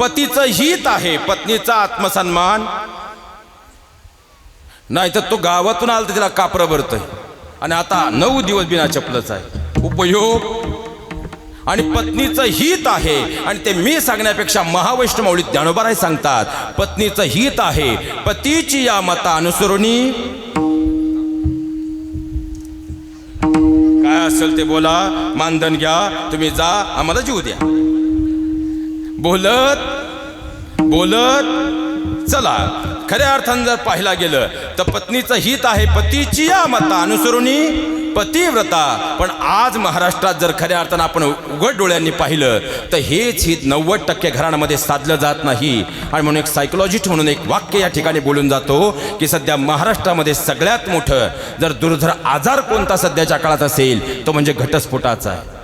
पतीचं हित आहे पत्नीचा आत्मसन्मान. नाही तर तो गावातून आला तर तिला कापरं भरतोय. आणि आता नऊ दिवस बिना चपलच आहे. उपयोग. आणि पत्नीचं हित आहे. आणि ते मी सांगण्यापेक्षा महावैष्णवळी ज्ञानोबाराय सांगतात पत्नीचं हित आहे. पतीची या मता अनुसरुणी. काय असेल ते बोला मानधन घ्या तुम्ही जा आम्हाला जीव द्या. बोलत बोलत चला. खऱ्या अर्थानं जर पाहिला गेलं तर पत्नीचं हित आहे पतीची या मता अनुसरुणी पतिव्रता. पण आज महाराष्ट्रात जर खऱ्या अर्थानं आपण उघड डोळ्यांनी पाहिलं तर हेच हित नव्वद टक्के घरांमध्ये साधलं जात नाही. आणि म्हणून एक सायकोलॉजिस्ट म्हणून एक वाक्य या ठिकाणी बोलून जातो की सध्या महाराष्ट्रामध्ये सगळ्यात मोठं जर दुर्धर आजार कोणता सध्याच्या काळात असेल तो म्हणजे घटस्फोटाचा आहे.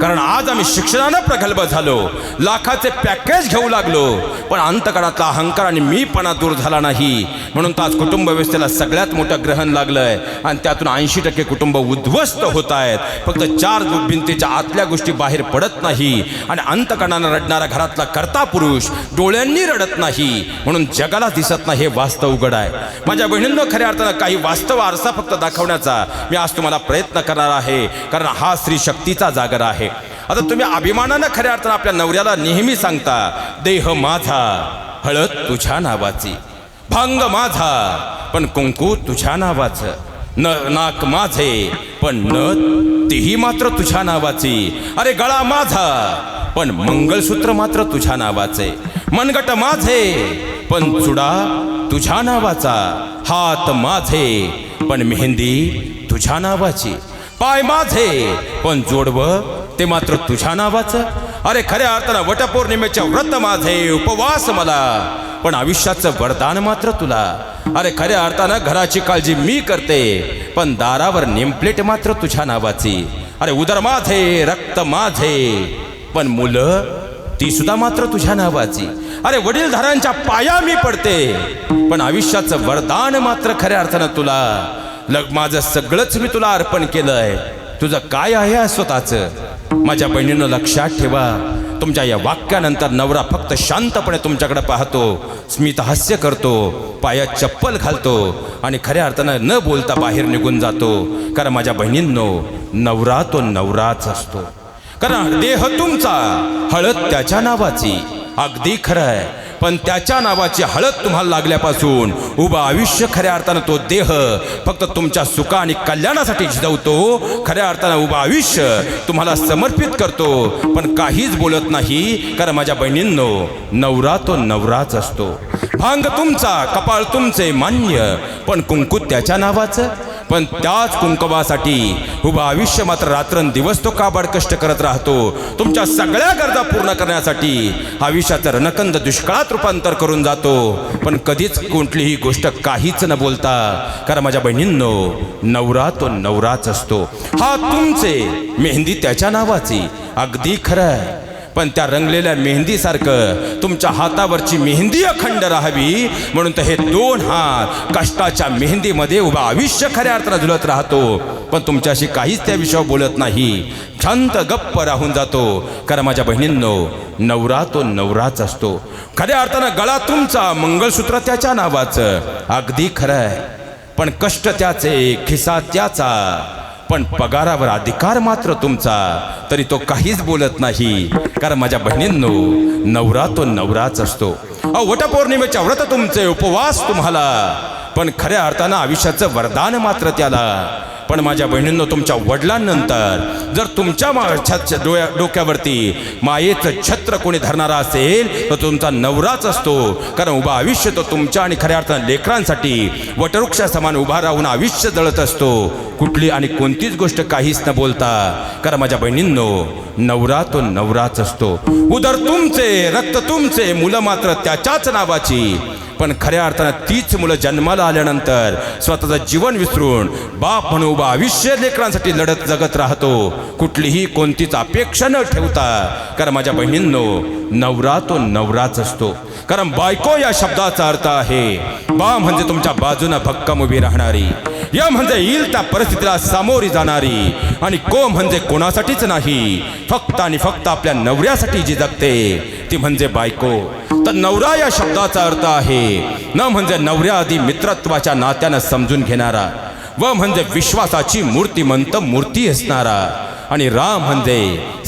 कारण आज आम्ही शिक्षणानं प्रगल्भ झालो. लाखाचे पॅकेज घेऊ लागलो. पण अंतकाळातला अहंकार आणि मीपणा दूर झाला नाही. म्हणून तर आज कुटुंब व्यवस्थेला सगळ्यात मोठं ग्रहण लागलं आहे आणि त्यातून ऐंशी टक्के कुटुंब उद्ध्वस्त होत आहेत फक्त चार भिंतीच्या आतल्या गोष्टी बाहेर पडत नाही. आणि अंतकणानं रडणारा घरातला कर्ता पुरुष डोळ्यांनी रडत नाही. म्हणून जगाला दिसत नाही हे वास्तव उघड आहे. माझ्या बहिणींना खऱ्या अर्थानं काही वास्तव आरसा फक्त दाखवण्याचा मी आज तुम्हाला प्रयत्न करणार आहे. कारण हा स्त्री शक्तीचा जागर आहे. आता तुम्ही अभिमानानं खऱ्या अर्थानं आपल्या नवऱ्याला नेहमी सांगता देह माझा हळद तुझ्या नावाची भांग माझा पण कुंकू तुझ्या नावाचं न नाक माझे पण न तेही मात्र तुझ्या नावाची अरे गळा माझा पण मंगळसूत्र मात्र तुझ्या नावाचे मनगट माझे पण चुडा तुझ्या नावाचा हात माझे पण मेहंदी तुझ्या नावाची पाय माझे पण जोडवं ते मात्र तुझ्या नावाचं? अरे खऱ्या अर्थानं वटपौर्णिमेच्या व्रत माझे उपवास मला. पण आयुष्याचं वरदान मात्र तुला. अरे खऱ्या अर्थानं घराची काळजी मी करते पण दारावर नेमप्लेट मात्र तुझ्या नावाची. अरे उदर माझे रक्त माझे. पण मुलं ती सुद्धा मात्र तुझ्या नावाची. अरे वडीलधारांच्या पाया मी पडते पण आयुष्याचं वरदान मात्र खऱ्या अर्थानं तुला. लग माझं सगळंच मी तुला अर्पण केलंय. तुझं काय आहे स्वतःचं? माझ्या बहिणीनं लक्षात ठेवा. तुमच्या या वाक्यानंतर नवरा फक्त शांतपणे तुमच्याकडे पाहतो. स्मित हास्य करतो. पायात चप्पल घालतो. आणि खऱ्या अर्थानं न बोलता बाहेर निघून जातो. कारण माझ्या बहिणींनो नवरा तो नवराच असतो. कारण देह तुमचा हळद त्याच्या नावाची. अगदी खरं आहे. पण त्याच्या नावाची हळद तुम्हाला लागल्यापासून उभं आयुष्य खऱ्या अर्थानं तो देह फक्त तुमच्या सुखा आणि कल्याणासाठी झिजवतो खऱ्या अर्थानं उभं आयुष्य तुम्हाला समर्पित करतो. पण काहीच बोलत नाही कारण माझ्या बहिणींनो नवरा तो नवराच असतो. भांग तुमचा कपाळ तुमचे मान्य पण कुंकू त्याच्या नावाचं? पण त्याच कुंकवासाठी उभा आयुष्य मात्र रात्रंदिवस तो काबाड कष्ट करत राहतो. तुमच्या सगळ्या गरजा पूर्ण करण्यासाठी आयुष्याचं रणकंद दुष्काळात रूपांतर करून जातो. पण कधीच कुठलीही गोष्ट काहीच न बोलता. कारण माझ्या बहिणींनो नवरा तो नवराच असतो. हा तुमचे मेहंदी त्याच्या नावाची. अगदी खरं आहे पण त्या रंगलेल्या मेहंदीसारखं तुमच्या हातावरची मेहंदी अखंड राहावी. म्हणून तर हे दोन हात कष्टाच्या मेहंदीमध्ये उभा आयुष्य खऱ्या अर्थानं झुलत राहतो. पण तुमच्याशी काहीच त्या विषयावर बोलत नाही. शांत गप्प राहून जातो. कारण माझ्या बहिणींनो नवरा तो नवराच असतो. खऱ्या अर्थानं गळा तुमचा मंगळसूत्र त्याच्या नावाचं. अगदी खरं आहे. पण कष्ट त्याचे खिसा त्याचा. पण पगारावर अधिकार मात्र तुमचा. तरी तो काहीच बोलत नाही. कारण माझ्या बहिणींनो नवरा तो नवराच असतो. अहो वटपौर्णिमेच्या व्रत तुमचे उपवास तुम्हाला. पण खऱ्या अर्थानं आयुष्याचं वरदान मात्र त्याला. पण माझ्या बहिणींनो तुमच्या वडिलांनंतर जर तुमच्या मा डोळ्या डोक्यावरती मायेचं छत्र कोणी धरणारा असेल तर तुमचा नवराच असतो. कारण उभा आयुष्य तो तुमच्या आणि खऱ्या अर्थानं लेकरांसाठी वटवृक्षासमान उभा राहून आयुष्य जळत असतो. कुठली आणि कोणतीच गोष्ट काहीच न बोलता. कारण माझ्या बहिणींनो नवरा तो नवराच असतो. उदर तुमचे रक्त तुमचे मुलं मात्र त्याच्याच नावाची. पण खऱ्या अर्थानं तीच मुलं जन्माला आल्यानंतर स्वतःचं जीवन विसरून बाप म्हणून उभा आयुष्य लेकरांसाठी लढत जगत राहतो. कुठलीही कोणतीच अपेक्षा न ठेवता. कारण माझ्या बहिणींनो नवरा तो नवराच असतो. कारण बायको या शब्दाचा अर्थ आहे बा म्हणजे तुमच्या बाजूनं भक्कम उभी राहणारी. या म्हणजे येईल त्या परिस्थितीला सामोरी जाणारी. आणि को म्हणजे कोणासाठीच नाही. फक्त आणि फक्त आपल्या नवऱ्यासाठी जी जगते ती म्हणजे बायको. तर नवरा या शब्दाचा अर्थ आहे न म्हणजे नवऱ्या आधी मित्रत्वाच्या नात्यानं समजून घेणारा व म्हणजे विश्वासाची मूर्तिमंत मूर्ती असणारा आणि राम म्हणजे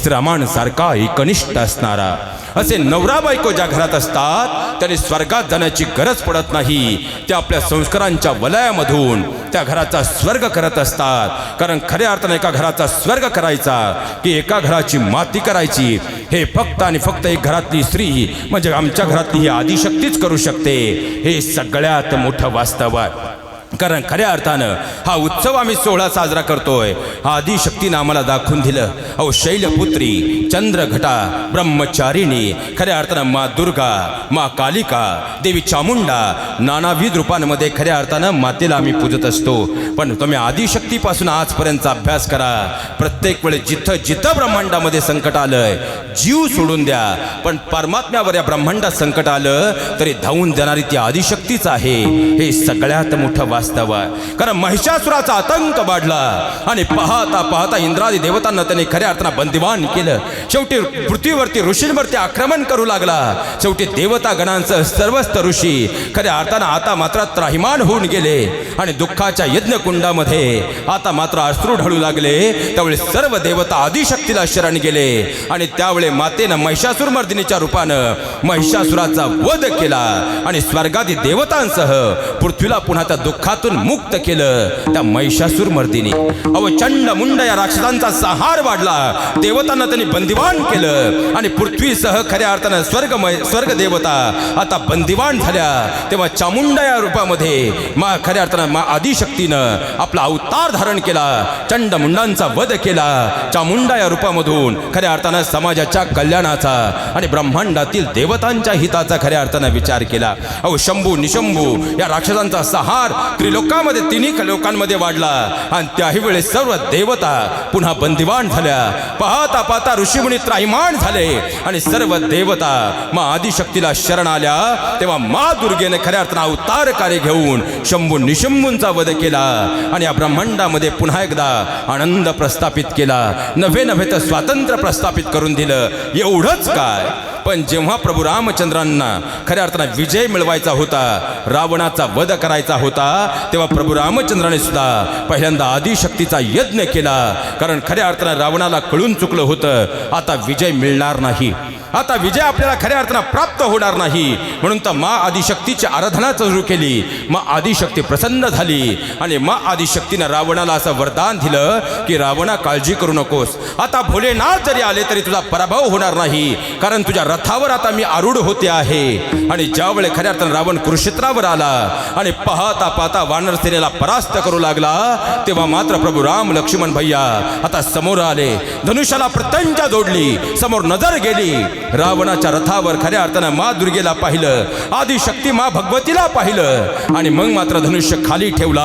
श्रमांसारखा एकनिष्ठ असणारा. असे नवरा बायको ज्या घरात असतात त्याने स्वर्गात जाण्याची गरज पडत नाही. ते आपल्या संस्कारांच्या वलयामधून त्या घराचा स्वर्ग करत असतात. कारण खऱ्या अर्थाने एका घराचा स्वर्ग करायचा की एका घराची माती करायची हे फक्त आणि फक्त एक घरातली स्त्री म्हणजे आमच्या घरातली ही आदिशक्तीच करू शकते. हे सगळ्यात मोठं वास्तव आहे. कारण खऱ्या अर्थानं हा उत्सव आम्ही सोहळा साजरा करतोय. हा आदिशक्तीनं आम्हाला दाखवून दिलं. अहो शैलपुत्री चंद्रघटा ब्रह्मचारिणी खऱ्या अर्थानं मा दुर्गा मा कालिका देवी चामुंडा नानाविध रूपांमध्ये खऱ्या अर्थानं मातेला आम्ही पूजत असतो. पण तुम्ही आदिशक्तीपासून आजपर्यंतचा अभ्यास करा. प्रत्येक वेळेस जिथं जिथं ब्रह्मांडामध्ये संकट आलंय जीव सोडून द्या. पण परमात्म्यावर या ब्रह्मांडात संकट आलं तरी धावून देणारी ती आदिशक्तीच आहे. हे सगळ्यात मोठं वास्तव आहे. कारण महिषासुराचा आतंक वाढला आणि पाहता पाहता इंद्रादी देवतांना त्याने खऱ्या अर्थानं बंदिवान केलं. शेवटी पृथ्वीवरती ऋषींवरती आक्रमण करू लागला. शेवटी देवता गणांचं सर्वस्त ऋषी खऱ्या अर्थानं आता मात्र त्राहिमान होऊन गेले आणि दुःखाच्या यज्ञकुंडामध्ये आता मात्र अश्रू ढळू लागले. त्यावेळी सर्व देवता आदिशक्तीला शरण गेले आणि त्यावेळी मातेनं महिषासूर मर्दिनीच्या रूपानं महिषासुराचा वध केला आणि स्वर्गादी देवतांसह पृथ्वीला पुन्हा त्या दुःखातून मुक्त केलं. त्या महिषासूर मर्दिनी. अव चंड मुंड या राक्षसांचा सहार वाढला. देवतांना त्यांनी बंदिवान केलं. आणि पृथ्वीसह खऱ्या अर्थानं स्वर्ग स्वर्ग देवता आता बंदिवान झाल्या. तेव्हा चामुंडा या रूपामध्ये मा खऱ्या अर्थानं मा आदिशक्तीनं आपला अवतार धारण केला. चंड मुंडांचा वध केला. चामुंडा या रूपामधून खऱ्या अर्थानं समाजाच्या कल्याणाचा आणि ब्रह्मांडातील देवतांच्या हिताचा खऱ्या अर्थानं विचार केला. अहो शंभू निशंभू या राक्षसांचा सहार त्रिलोकामध्ये तिन्ही लोकांमध्ये वाढला. आणि त्याही वेळेस सर्व देवता पुन्हा बंदिवान झाल्या. पाहता पाहता ऋषीमुनी त्राहिमाण झाले. आणि सर्व देवता मा आदिशक्तीला शरण आल्या. तेव्हा मा दुर्गेने खऱ्या अर्थानं अवतार कार्य घेऊन शंभू निशंभूंचा वध केला. आणि या ब्रह्मांडामध्ये पुन्हा एकदा आनंद प्रस्थापित केला. नव्हे नव्हे तर स्वातंत्र्य प्रस्थापित करून दिलं. एवढंच काय? पण जेव्हा प्रभू रामचंद्रांना खऱ्या अर्थानं विजय मिळवायचा होता रावणाचा वध करायचा होता तेव्हा प्रभू रामचंद्राने सुद्धा पहिल्यांदा आदिशक्तीचा यज्ञ केला. कारण खऱ्या अर्थानं रावणाला कळून चुकलं होतं आता विजय मिळणार नाही. आता विजय आपल्याला खऱ्या अर्थानं प्राप्त होणार नाही. म्हणून तर मा आदिशक्तीची आराधना सुरू केली. मा आदिशक्ती प्रसन्न झाली. आणि मा आदिशक्तीनं रावणाला असं वरदान दिलं की रावणा काळजी करू नकोस. आता भोलेनाथ जरी आले तरी तुझा पराभव होणार नाही. कारण तुझ्या रथावर आता मी आरूढ होते आहे. आणि ज्यावेळी खऱ्या अर्थानं रावण कुरुक्षेत्रावर आला आणि पाहता पाहता वानर सेनेला परास्त करू लागला तेव्हा मात्र प्रभू राम लक्ष्मण भैया आता समोर आले. धनुष्याला प्रत्यंचा जोडली. समोर नजर गेली. रावणाच्या रथावर खऱ्या अर्थानं मा दुर्गेला पाहिलं आदिशक्ती मा भगवतीला पाहिलं आणि मग मात्र धनुष्य खाली ठेवला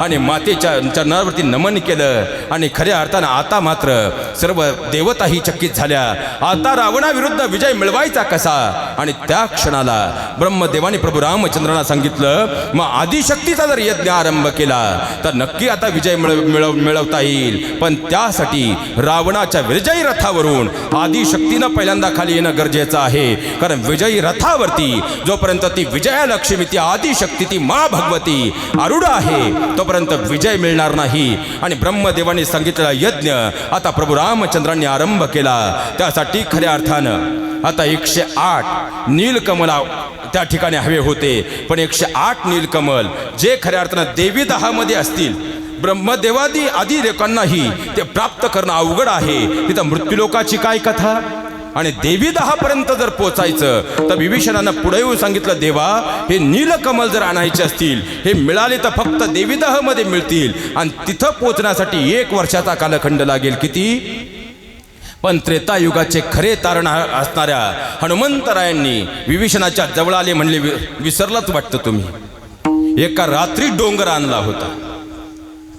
आणि मातेच्या चरणावरती नमन केलं. आणि खऱ्या अर्थानं आता मात्र सर्व देवताही चकित झाल्या. आता रावणाविरुद्ध विजय मिळवायचा कसा? आणि त्या क्षणाला ब्रह्मदेवाने प्रभू रामचंद्रांना सांगितलं मग आदिशक्तीचा जर यज्ञ आरंभ केला तर नक्की आता विजय मिळव मिळव मिळवता येईल. पण त्यासाठी रावणाच्या विजयी रथावरून आदिशक्तीनं पहिल्यांदा खाली येणं गरजेचं आहे. कारण विजयी रथावरती जोपर्यंत ती विजयालक्ष्मी ती आदिशक्ती ती मा भगवती आरूढ आहे तोपर्यंत विजय मिळणार नाही. आणि ब्रह्मदेवाने सांगितलेला यज्ञ आता प्रभू रामचंद्रांनी आरंभ केला. त्यासाठी खऱ्या अर्थानं आता एकशे आठ नीलकमला त्या ठिकाणी हवे होते. पण एकशे आठ नीलकमल जे खऱ्या अर्थानं देवी दहामध्ये असतील ब्रह्मदेवादी आदी लोकांनाही ते प्राप्त करणं अवघड आहे. तिथं मृत्यूलोकाची काय कथा? आणि देवी दहापर्यंत जर पोचायचं तर विभीषणानं पुढे येऊन सांगितलं देवा हे नीलकमल जर आणायचे असतील हे मिळाले तर फक्त देवी दहामध्ये मिळतील. आणि तिथं पोचण्यासाठी एक वर्षाचा कालखंड लागेल किती? पण त्रेतायुगाचे खरे तारण असणाऱ्या हनुमंतरायांनी विभीषणाच्या जवळ आले म्हणले वि- विसरलाच वाटतं तुम्ही. एका रात्री डोंगर आणला होता.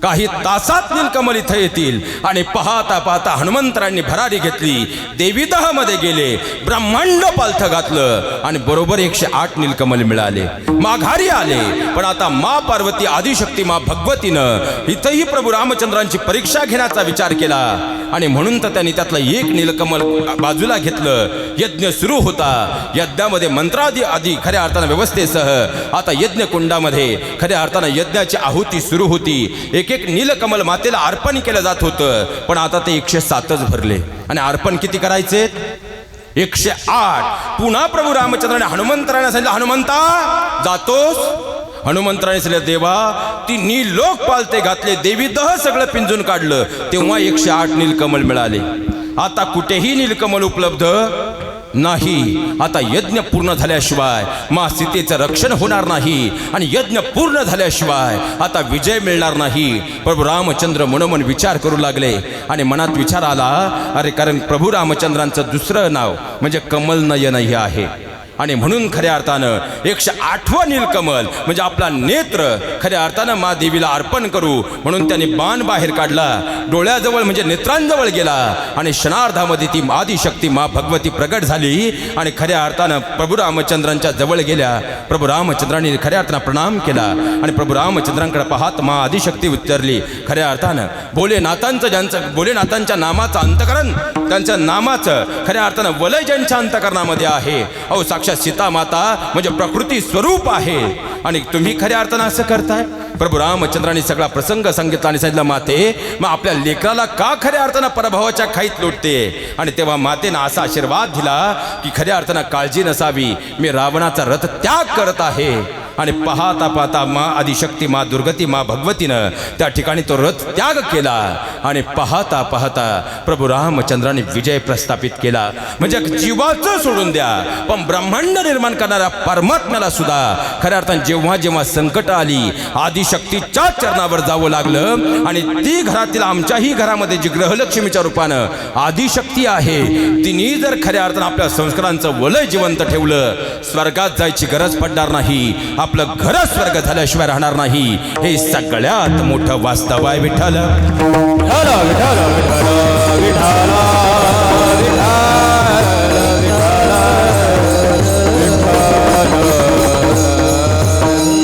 काही तासात नीलकमल इथं येतील. आणि पाहता पाहता हनुमंतरांनी भरारी घेतली. देवीदहामध्ये गेले. ब्रह्मांड पालथं घातलं. आणि बरोबर एकशे आठ नीलकमल मिळाले. माघारी आले. पण आता मा पार्वती आदिशक्ती मा भगवतीनं इथंही प्रभू रामचंद्रांची परीक्षा घेण्याचा विचार केला. आणि म्हणून तर त्यांनी त्यातलं एक नीलकमल बाजूला घेतलं. यज्ञ सुरू होता. यज्ञामध्ये मंत्रादी आधी खऱ्या अर्थानं व्यवस्थेसह आता यज्ञ कुंडामध्ये खऱ्या अर्थानं यज्ञाची आहुती सुरू होती. एक एक नीलकमल मातेला अर्पण केलं जात होतं. पण आता ते एकशे सातच भरले. आणि अर्पण किती करायचे? एकशे आठ. पुन्हा प्रभू रामचंद्राने हनुमंतराने सांगितलं हनुमंता जातोस? हनुमंतराने सांगितलं देवा ती नीलोक पालते घातले. देवी दह सगळं पिंजून काढलं. तेव्हा एकशे आठ नीलकमल मिळाले. आता कुठेही नीलकमल उपलब्ध नाही. आता यज्ञ पूर्ण झाल्याशिवाय मा सीतेचं रक्षण होणार नाही आणि यज्ञ पूर्ण झाल्याशिवाय आता विजय मिळणार नाही. प्रभू रामचंद्र मनोमन विचार करू लागले आणि मनात विचार आला अरे कारण प्रभू रामचंद्रांचं दुसरं नाव म्हणजे कमल नयन हे आहे. आणि म्हणून खऱ्या अर्थानं एकशे आठवं नीलकमल म्हणजे आपला नेत्र खऱ्या अर्थानं मा देवीला अर्पण करू म्हणून त्याने बाण बाहेर काढला. डोळ्याजवळ म्हणजे नेत्रांजवळ गेला आणि क्षणार्धामध्ये ती आदिशक्ती मा भगवती प्रगट झाली आणि खऱ्या अर्थानं प्रभू रामचंद्रांच्या जवळ गेल्या. प्रभू रामचंद्रांनी खऱ्या अर्थानं प्रणाम केला आणि प्रभू रामचंद्रांकडे पाहत मा आदिशक्ती उतरली. खऱ्या अर्थानं भोलेनाथांचं ज्यांचं भोलेनाथांच्या नामाचं अंतकरण त्यांचं नामाचं खऱ्या अर्थानं वलय ज्यांच्या अंतकरणामध्ये आहे. अहो साक्षात सीता माता म्हणजे प्रकृती स्वरूप आहे. आणि तुम्ही खऱ्या अर्थानं असं करताय? प्रभू रामचंद्रांनी सगळा प्रसंग सांगितला आणि सांगितलं माते मग आपल्या लेकराला का खऱ्या अर्थानं पराभवाच्या खाईत लोटते? आणि तेव्हा मातेनं असा आशीर्वाद दिला की खऱ्या अर्थानं काळजी नसावी. मी रावणाचा रथ त्याग करत आहे. आणि पाहता पाहता मा आदिशक्ती मा दुर्गती मा भगवतीनं त्या ठिकाणी तो रथ त्याग केला. आणि पाहता पाहता प्रभू रामचंद्राने विजय प्रस्थापित केला. म्हणजे जीवाचं सोडून द्या. पण ब्रह्मांड निर्माण करणाऱ्या परमात्म्याला सुद्धा खऱ्या अर्थानं जेव्हा जेव्हा संकट आली आदिशक्तीच्या चरणावर जावं लागलं आणि ती घरातील आमच्याही घरामध्ये जी ग्रहलक्ष्मीच्या रूपानं आदिशक्ती आहे तिने जर खऱ्या अर्थानं आपल्या संस्कारांचं वलय जिवंत ठेवलं स्वर्गात जायची गरज पडणार नाही. आपलं घर स्वर्ग झाल्याशिवाय राहणार नाही. हे सगळ्यात मोठं वास्तव आहे विठ्ठल.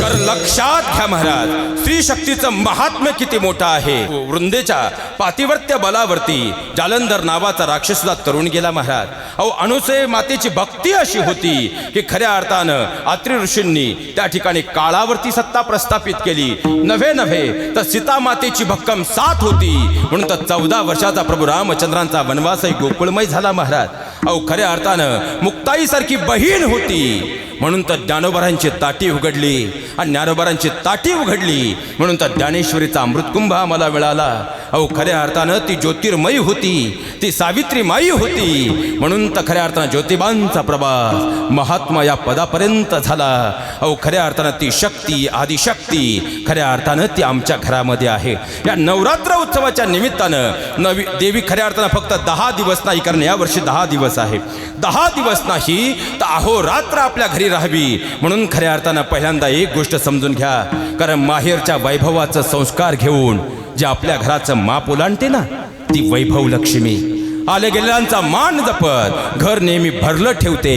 कारण लक्षात घ्या महाराज. स्त्री शक्तीचं महात्म्य किती मोठं आहे? वृंदेच्या पातिवर्त्य बलावरती जालंधर नावाचा राक्षसला तरुण गेला महाराज. अहो अनुसय मातेची भक्ती अशी होती की खऱ्या अर्थानं आत्री ऋषींनी त्या ठिकाणी काळावरती सत्ता प्रस्थापित केली. नव्हे नव्हे तर सीता मातेची भक्कम साथ होती. म्हणून तर चौदा वर्षाचा प्रभू रामचंद्रांचा वनवासही गोकुळमय झाला महाराज. अहो खऱ्या अर्थानं मुक्ताईसारखी बहीण होती. म्हणून तर ज्ञानोबरांची ताटी उघडली आणि ज्ञानोबरांची ताटी उघडली. म्हणून तर ज्ञानेश्वरीचा अमृतकुंभ आम्हाला मिळाला. अहो खऱ्या अर्थानं ती ज्योतिर्मयी होती. ती सावित्री माई होती. म्हणून तर खऱ्या अर्थानं ज्योतिबांचा प्रवास महात्मा या पदापर्यंत झाला. अहो खऱ्या अर्थानं ती शक्ती आदिशक्ती खऱ्या अर्थानं ती आमच्या घरामध्ये आहे. या नवरात्र उत्सवाच्या निमित्तानं नवी देवी खऱ्या अर्थानं फक्त दहा दिवस नाही कारण यावर्षी दहा दिवस आहे. दहा दिवस नाही तर अहोरात्र आपल्या घरी राहावी. म्हणून खऱ्या अर्थानं पहिल्यांदा एक गोष्ट समजून घ्या. कारण माहेरच्या वैभवाचं संस्कार घेऊन जे आपल्या घराचं माप ओलांडते ना ती वैभव लक्ष्मी. आले गेल्यांचा मान जपत घर नेहमी भरलं ठेवते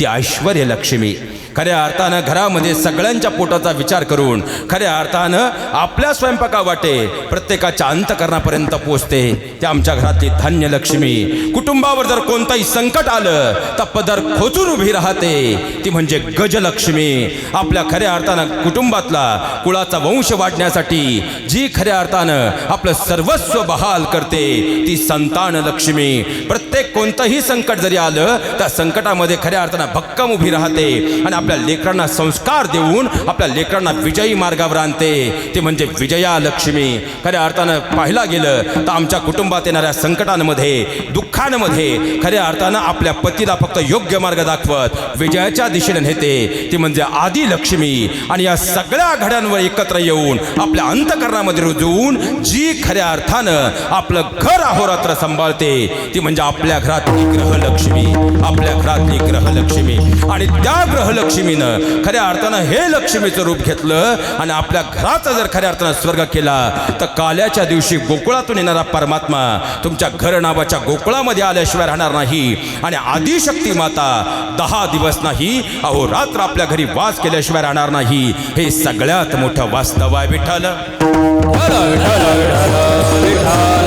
ती ऐश्वर लक्ष्मी. खऱ्या अर्थानं घरामध्ये सगळ्यांच्या पोटाचा विचार करून खऱ्या अर्थानं आपल्या स्वयंपाका वाटे प्रत्येकाच्या अंतकरणापर्यंत पोचते. ते आमच्या घरातली धान्य लक्ष्मी कुटुंबावर जर कोणताही संकट आलं तर पदर खोचून उभी राहते. ती म्हणजे गजलक्ष्मी. आपल्या खऱ्या अर्थानं कुटुंबातला कुळाचा वंश वाढण्यासाठी जी खऱ्या अर्थानं आपलं सर्वस्व बहाल करते ती संतान लक्ष्मी. प्रत्येक कोणतंही संकट जरी आलं त्या संकटामध्ये खऱ्या अर्थानं भक्कम उभी राहते. आणि आपल्या लेकरांना संस्कार देऊन आपल्या लेकरांना विजयी मार्गावर आणते. ते म्हणजे विजया लक्ष्मी खऱ्या अर्थानं पाहिला गेलं तर आमच्या कुटुंबात येणाऱ्या संकटांमध्ये दुःखांमध्ये खऱ्या अर्थानं आपल्या पतीला फक्त योग्य मार्ग दाखवत विजयाच्या दिशेने नेते. ती म्हणजे आदी लक्ष्मी आणि या सगळ्या घड्यांवर एकत्र येऊन आपल्या अंतकरणामध्ये रुजवून जी खऱ्या अर्थानं आपलं घर अहोरात्र सांभाळते ती म्हणजे आपल्या घरातली ग्रहलक्ष्मी. आपल्या घरातली ग्रहलक्ष्मी. आणि त्या ग्रहलक्ष्मी लक्ष्मीनं खऱ्या अर्थानं हे लक्ष्मीचं रूप घेतलं आणि आपल्या घराचा जर खऱ्या अर्थानं स्वर्ग केला तर काल्याच्या दिवशी गोकुळातून येणारा परमात्मा तुमच्या घर नावाच्या गोकुळामध्ये आल्याशिवाय राहणार नाही. आणि आदिशक्ती माता दहा दिवस नाही अहो रात्र आपल्या घरी वास केल्याशिवाय राहणार नाही. हे सगळ्यात मोठं वास्तव आहे विठ्ठल. विठ्ठल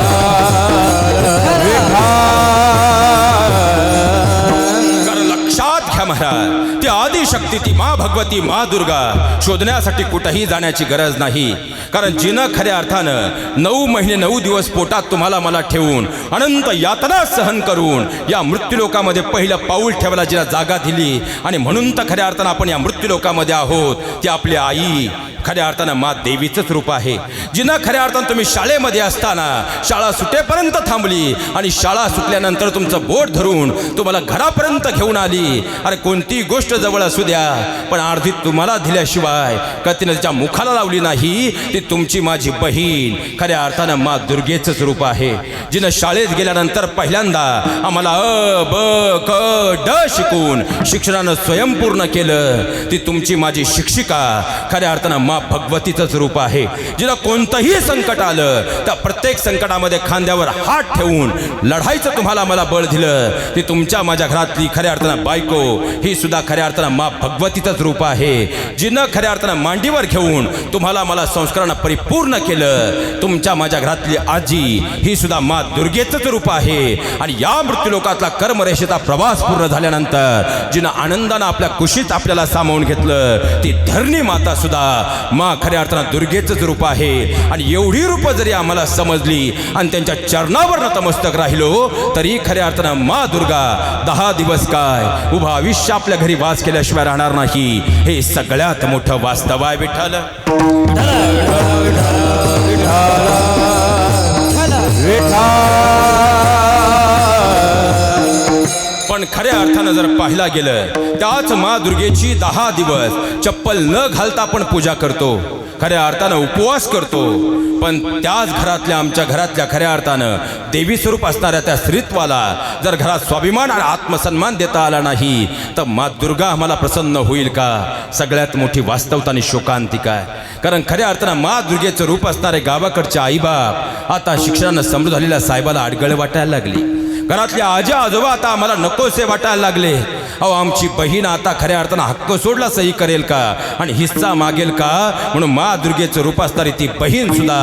महाराज. ती आदिशक्ती ती मा भगवती मा दुर्गा शोधण्यासाठी कुठंही जाण्याची गरज नाही. कारण जिनं खऱ्या अर्थानं नऊ महिने नऊ दिवस पोटात तुम्हाला मला ठेवून अनंत यातना सहन करून या मृत्यूलोकामध्ये पहिलं पाऊल ठेवायला जिला जागा दिली आणि म्हणून तर खऱ्या अर्थानं आपण या मृत्यूलोकामध्ये आहोत ती आपली आई खऱ्या अर्थानं मा देवीचंच रूप आहे. जिनं खऱ्या अर्थानं तुम्ही शाळेमध्ये असताना शाळा सुटेपर्यंत थांबली आणि शाळा सुटल्यानंतर तुमचं बोट धरून तुम्हाला घरापर्यंत घेऊन आली. अरे कोणती गोष्ट जवळ असू द्या पण अर्धी तुम्हाला दिल्याशिवाय का मुखाला लावली नाही ती तुमची माझी बहीण. खऱ्या अर्थानं मा दुर्गेचंच रूप आहे. जिनं शाळेत गेल्यानंतर पहिल्यांदा आम्हाला अ ब क ड शिकून शिक्षणानं स्वयंपूर्ण केलं ती तुमची माझी शिक्षिका. खऱ्या अर्थानं मा भगवतीचंच रूप आहे. जिला कोणतंही संकट आलं त्या प्रत्येक संकटामध्ये खांद्यावर हात ठेवून लढायचं तुम्हाला मला बळ दिलं ती तुमच्या माझ्या घरातली खऱ्या अर्थानं बायको ही सुद्धा खऱ्या अर्थानं मा भगवतीचंच रूप आहे. जिनं खऱ्या अर्थानं मांडीवर घेऊन तुम्हाला मला संस्कारानं परिपूर्ण केलं तुमच्या माझ्या घरातली आजी ही सुद्धा मा दुर्गेचंच रूप आहे. आणि या मृत्यूलोकातला कर्मरेषेचा प्रवास पूर्ण झाल्यानंतर जिनं आनंदानं आपल्या कुशीत आपल्याला सामावून घेतलं ती धरणी माता सुद्धा मा खऱ्या अर्थानं दुर्गेचंच रूप आहे. आणि एवढी रूपं जरी आम्हाला समजली आणि त्यांच्या चरणावर नतमस्तक राहिलो तरी खऱ्या अर्थानं मा दुर्गा दहा दिवस काय उभा आयुष्य आपल्या घरी वास केल्याशिवाय राहणार नाही. हे सगळ्यात मोठं वास्तव आहे विठ्ठल. पण खऱ्या अर्थानं जर पाहिला गेलं त्याच मा दुर्गेची दहा दिवस चप्पल न घालता आपण पूजा करतो. खऱ्या अर्थानं उपवास करतो. पण त्याच घरातल्या आमच्या घरातल्या खऱ्या अर्थानं देवी स्वरूप असणाऱ्या त्या स्त्रीत्वाला जर घरात स्वाभिमान आणि आत्मसन्मान देता आला नाही तर मा दुर्गा आम्हाला प्रसन्न होईल का? सगळ्यात मोठी वास्तवता आणि शोकांतिका आहे. कारण खऱ्या अर्थानं मा दुर्गेचं रूप असणारे गावाकडचे आईबाप आता शिक्षणानं समृद्ध झालेल्या साहेबाला अडगळ वाटायला लागली. घरातले आजा आजोबा आता आम्हाला नकोसे वाटायला लागले. अहो आमची बहीण आता खऱ्या अर्थानं हक्क सोडला सही करेल का? आणि हिस्सा मागेल का? म्हणून मा दुर्गेचं रूप असणारी ती बहीण सुद्धा.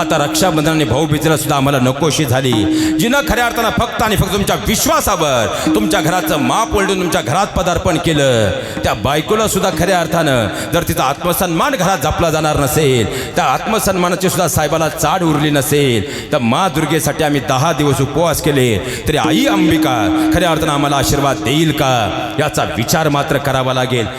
आता रक्षाबंधनाने भाऊबीजेला सुद्धा आम्हाला नकोशी झाली. जिनं खऱ्या अर्थानं फक्त आणि फक्त तुमच्या विश्वासावर तुमच्या घराचं माप ओलडून तुमच्या घरात पदार्पण केलं. त्या बायकोला सुद्धा खऱ्या अर्थानं जर तिचा आत्मसन्मान घरात जपला जाणार नसेल त्या आत्मसन्मानाची सुद्धा साहेबाला चाड उरली नसेल तर मा दुर्गेसाठी आम्ही दहा दिवस उपवास केले. तरी आई अंबिका खऱ्या अर्थानं आम्हाला आशीर्वाद देईल का? याचा विचार मात्र करावा लागेल.